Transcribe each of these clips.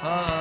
Ah.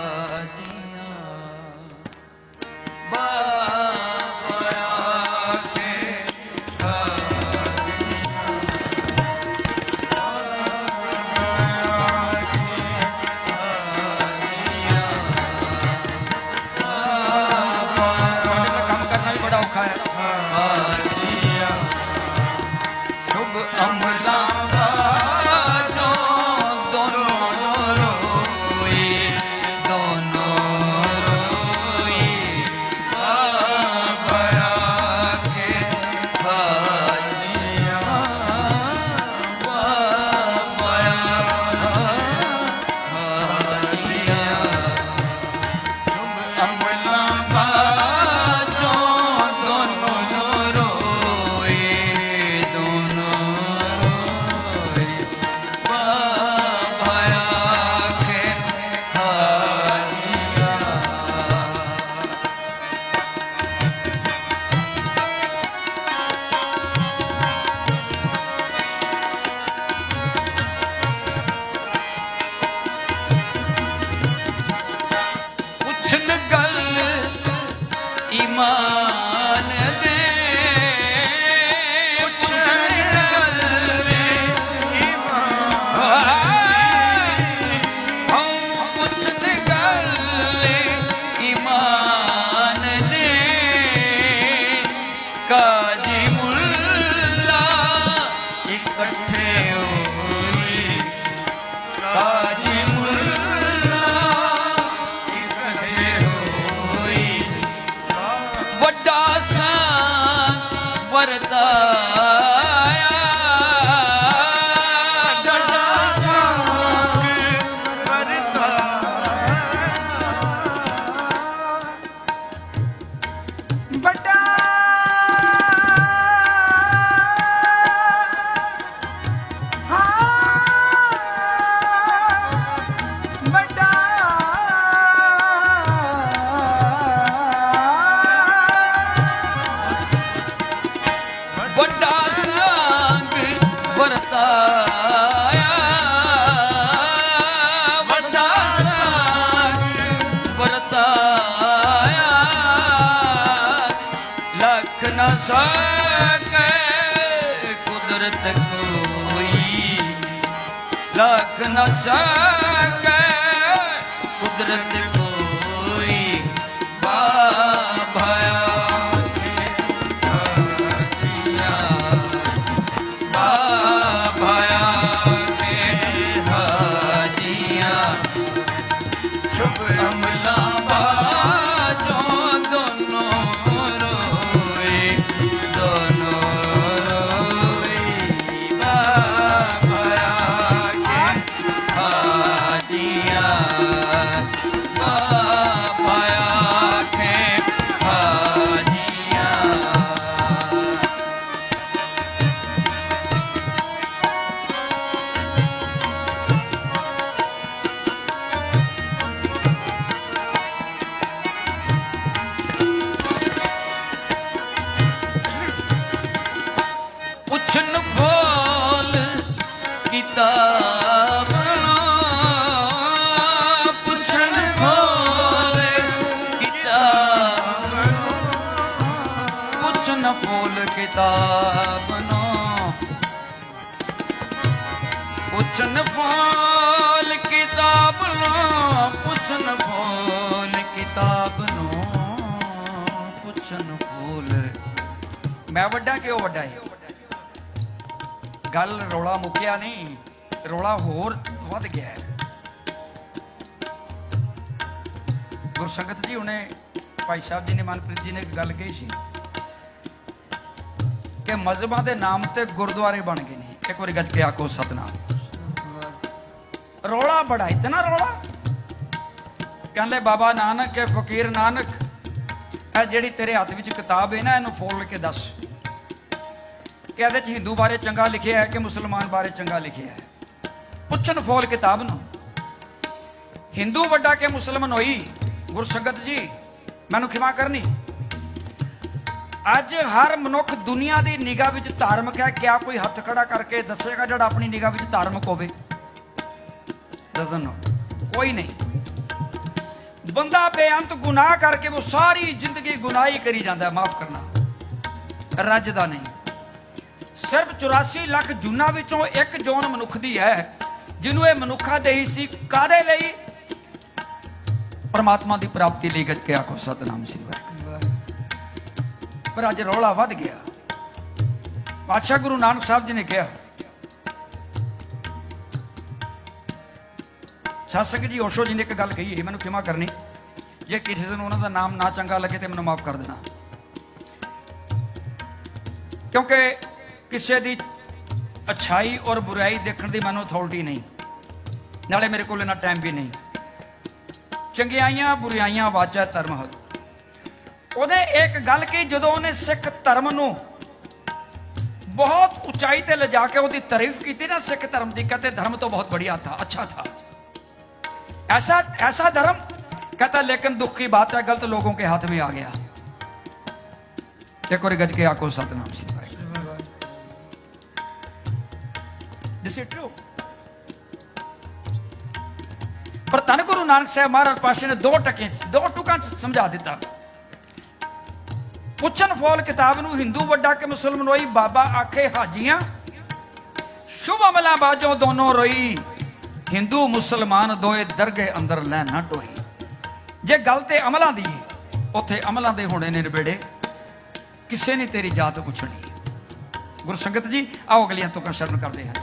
ਸਕੇ ਕੁਦਰਤ ਕੋਈ ਲਖ ਨ ਸਕੇ ਕੁਦਰਤ ਕੋਈ ਬਾ ਭਇਆ ਸ਼ੁਭ ਅਮਲਾ ਬੋਲ ਕਿਤਾਬ ਨੂੰ, ਪੁੱਛਣ ਬੋਲ ਕਿਤਾਬ ਨੂੰ, ਪੁੱਛਣ ਬੋਲ ਮੈਂ ਵੱਡਾ ਕਿ ਉਹ ਵੱਡਾ ਹੈ ਗੱਲ ਰੌਲਾ ਮੁੱਕਿਆ ਨਹੀਂ, ਰੌਲਾ ਹੋਰ ਵੱਧ ਗਿਆ ਹੈ ਗੁਰਸੰਗਤ ਜੀ ਹੁਣੇ ਭਾਈ ਸਾਹਿਬ ਜੀ ਨੇ, ਮਨਪ੍ਰੀਤ ਜੀ ਨੇ ਗੱਲ ਕਹੀ ਸੀ। ਕਿ ਮਜ਼ਹਬਾਂ ਦੇ ਨਾਮ ਤੇ ਗੁਰਦੁਆਰੇ ਬਣ ਗਏ ਨੇ। ਇੱਕ ਵਾਰੀ ਗੱਜ ਕੇ ਆਖੋ ਸਤਨਾਮ। ਰੌਲਾ ਬੜਾ, ਇਤਨਾ ਰੌਲਾ? ਕਹਿੰਦੇ ਬਾਬਾ ਨਾਨਕ ਕੇ ਫਕੀਰ ਨਾਨਕ, ਇਹ ਜਿਹੜੀ ਤੇਰੇ ਹੱਥ ਵਿੱਚ ਕਿਤਾਬ ਹੈ ਨਾ, ਇਹਨੂੰ ਫੋਲ ਕੇ ਦੱਸ। ਕਿ ਇਹਦੇ ਚ ਹਿੰਦੂ ਬਾਰੇ ਚੰਗਾ ਲਿਖਿਆ ਹੈ ਕਿ ਮੁਸਲਮਾਨ ਬਾਰੇ ਚੰਗਾ ਲਿਖਿਆ ਹੈ? ਪੁੱਛਣ ਫੋਲ ਕਿਤਾਬ ਨੂੰ। ਹਿੰਦੂ ਵੱਡਾ ਕਿ ਮੁਸਲਮਾਨ ਹੋਈ? ਗੁਰਸੰਗਤ ਜੀ, ਮੈਨੂੰ ਖਿਮਾ ਕਰਨੀ। ਅੱਜ ਹਰ ਮਨੁੱਖ ਦੁਨੀਆ ਦੀ ਨਿਗਾਹ ਵਿੱਚ ਧਾਰਮਿਕ ਹੈ। ਕਿਆ ਕੋਈ ਹੱਥ ਖੜਾ ਕਰਕੇ ਦੱਸੇਗਾ ਜਿਹੜਾ ਆਪਣੀ ਨਿਗਾਹ ਵਿੱਚ ਧਾਰਮਿਕ ਹੋਵੇ? ਡਸਨਟ ਨੋ ਕੋਈ ਨਹੀਂ। ਬੰਦਾ ਬੇਅੰਤ ਗੁਨਾਹ ਕਰਕੇ ਉਹ ਸਾਰੀ ਜ਼ਿੰਦਗੀ ਗੁਨਾਹੀ ਕਰੀ ਜਾਂਦਾ ਮਾਫ ਕਰਨਾ। ਰੱਜਦਾ ਨਹੀਂ। ਸਿਰਫ 84 ਲੱਖ ਜੂਨਾਂ ਵਿੱਚੋਂ ਇੱਕ ਜੋਨ ਮਨੁੱਖ ਦੀ ਹੈ, ਜਿਹਨੂੰ ਇਹ ਮਨੁੱਖਾ ਦੇਹੀ ਸੀ। ਕਾਦੇ ਲਈ? ਪਰਮਾਤਮਾ ਦੀ ਪ੍ਰਾਪਤੀ ਲਈ ਗੱਜ ਕੇ ਆਖੋ, ਸਤਨਾਮ ਸ੍ਰੀ ਵਾਹਿਗੁਰੂ। ਪਰ ਅੱਜ ਰੌਲਾ ਵੱਧ ਗਿਆ। ਪਾਤਸ਼ਾਹ ਗੁਰੂ ਨਾਨਕ ਸਾਹਿਬ ਜੀ ਨੇ ਕਿਹਾ ਸਾਸਕ ਜੀ, ਓਸ਼ੋ ਜੀ ਨੇ ਇੱਕ ਗੱਲ ਕਹੀ ਹੈ ਮੈਨੂੰ ਖਿਮਾ ਕਰਨੀ। ਜੇ ਕਿਸੇ ਨੂੰ ਉਹਨਾਂ ਦਾ ਨਾਮ ਨਾ ਚੰਗਾ ਲੱਗੇ ਤੇ ਮੈਨੂੰ ਮਾਫ ਕਰ ਦੇਣਾ। ਕਿਉਂਕਿ ਕਿਸੇ ਦੀ ਅਛਾਈ ਔਰ ਬੁਰਾਈ ਦੇਖਣ ਦੀ ਮੈਨੂੰ ਅਥਾਰਟੀ ਨਹੀਂ। ਨਾਲੇ ਮੇਰੇ ਕੋਲ ਇਹਨਾਂ ਟਾਈਮ ਵੀ ਨਹੀਂ। ਚੰਗਿਆਈਆਂ ਬੁਰਾਈਆਂ ਵਾਚਾ ਧਰਮ ਹੈ ਉਹਨੇ ਇੱਕ ਗੱਲ ਕਹੀ ਜਦੋਂ ਉਹਨੇ ਸਿੱਖ ਧਰਮ ਨੂੰ ਬਹੁਤ ਉਚਾਈ ਤੇ ਲਿਜਾ ਕੇ ਉਹਦੀ ਤਾਰੀਫ ਕੀਤੀ ਨਾ ਸਿੱਖ ਧਰਮ ਦੀ ਕਹਤੇ ਧਰਮ ਤੋਂ ਬਹੁਤ बढ़िया था अच्छा था ऐसा ऐसा धर्म कहता लेकिन दुख की बात है गलत लोगों के हाथ में आ गया एक और गज के आको सतनाम श्री भाई दिस इज ट्रू ਪਰ ਧੰਨ ਗੁਰੂ ਨਾਨਕ ਸਾਹਿਬ ਮਹਾਰਾਜ ਪਾਸ਼ਾ ਨੇ ਦੋ ਟਕੇ ਦੋ ਟੁਕਾਂ ਚ ਸਮਝਾ ਦਿੱਤਾ ਪੁੱਛਣ ਫੋਲ ਕਿਤਾਬ ਨੂੰ ਹਿੰਦੂ ਵੱਡਾ ਕਿ ਮੁਸਲਮਾਨ ਹੋਈ ਬਾਬਾ ਆਖੇ ਹਾਜੀਆਂ? ਸ਼ੁਭ ਅਮਲਾਂ ਬਾਜੋਂ ਦੋਨੋਂ ਰੋਈ। ਹਿੰਦੂ ਮੁਸਲਮਾਨ ਦੋਏ ਦਰਗੇ ਅੰਦਰ ਲੈ ਨਾ ਟੋਈ। ਜੇ ਗੱਲ ਤੇ ਅਮਲਾਂ ਦੀ, ਉੱਥੇ ਅਮਲਾਂ ਦੇ ਹੋਣੇ ਨੇ ਨਿਬੇੜੇ। ਕਿਸੇ ਨੇ ਤੇਰੀ ਜਾਤ ਪੁੱਛਣੀ। ਗੁਰਸੰਗਤ ਜੀ, ਆਓ ਅਗਲੀਆਂ ਤੋਂ ਸ਼ਰਨ ਕਰਦੇ ਹਾਂ।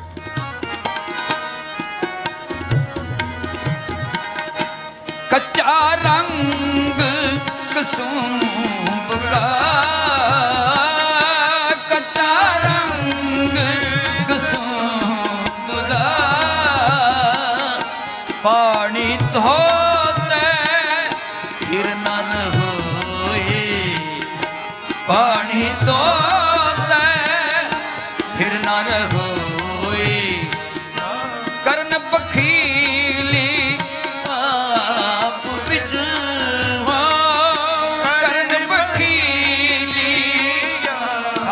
ਕੱਚਾ ਰੰਗ ਕਸੂਬ ਕੱਚਾ ਰੰਗ ਕਸੂਬ ਦਾ ਪਾਣੀ ਧੋਤੇ ਫਿਰ ਨਨ ਹੋਏ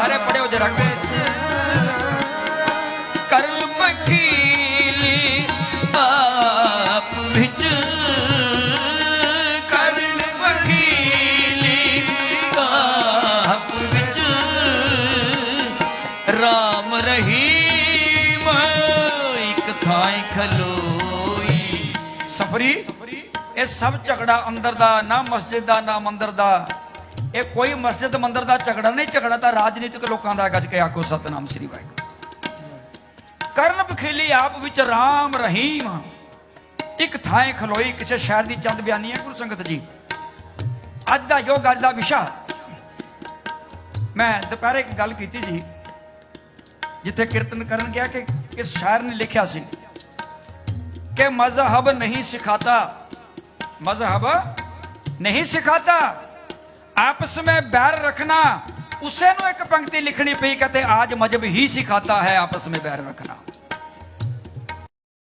ਸਾਰੇ ਪੜਿਓ ਜਰਗਦੇ ਚ ਕਰਮ ਕੀਲੀ ਵਿੱਚ। ਰਾਮ ਰਹੀਮ ਇੱਕ ਥਾਈ ਸਫਰੀ, ਇਹ ਸਭ ਝਗੜਾ ਅੰਦਰ ਦਾ, ਨਾ ਮਸਜਿਦ ਦਾ, ਨਾ ਮੰਦਰ ਦਾ। ਇਹ ਕੋਈ ਮਸਜਿਦ ਮੰਦਰ ਦਾ ਝਗੜਾ ਨਹੀਂ, ਝਗੜਾ ਤਾਂ ਰਾਜਨੀਤਿਕ ਲੋਕਾਂ ਦਾ ਗੱਜ ਕੇ ਆਖੋ ਸਤਨਾਮ ਸ੍ਰੀ ਵਾਹਿਗੁਰੂ। ਕਰਨ ਬਖੇਲੀ ਆਪ ਵਿੱਚ ਰਾਮ ਰਹੀਮ। ਇੱਕ ਥਾਂ ਖਲੋਈ ਕਿਸੇ ਸ਼ਹਿਰ ਦੀ ਚੰਦ ਬਿਆਨੀ ਹੈ ਗੁਰੂ ਸੰਗਤ ਜੀ। ਅੱਜ ਦਾ ਯੋਗ, ਅੱਜ ਦਾ ਵਿਸ਼ਾ। ਮੈਂ ਦੁਪਹਿਰੇ ਇੱਕ ਗੱਲ ਕੀਤੀ ਜੀ, ਜਿੱਥੇ ਕੀਰਤਨ ਕਰਨ ਗਿਆ ਕਿ ਇਸ ਸ਼ਾਇਰ ਨੇ ਲਿਖਿਆ ਸੀ ਕਿ ਮਜ਼ਹਬ ਨਹੀਂ ਸਿਖਾਤਾ। ਮਜ਼ਹਬ ਨਹੀਂ ਸਿਖਾਤਾ। आपस में बैर रखना उसे नु एक पंक्ति लिखनी पई कहते आज मजहब ही सिखाता है आपस में बैर रखना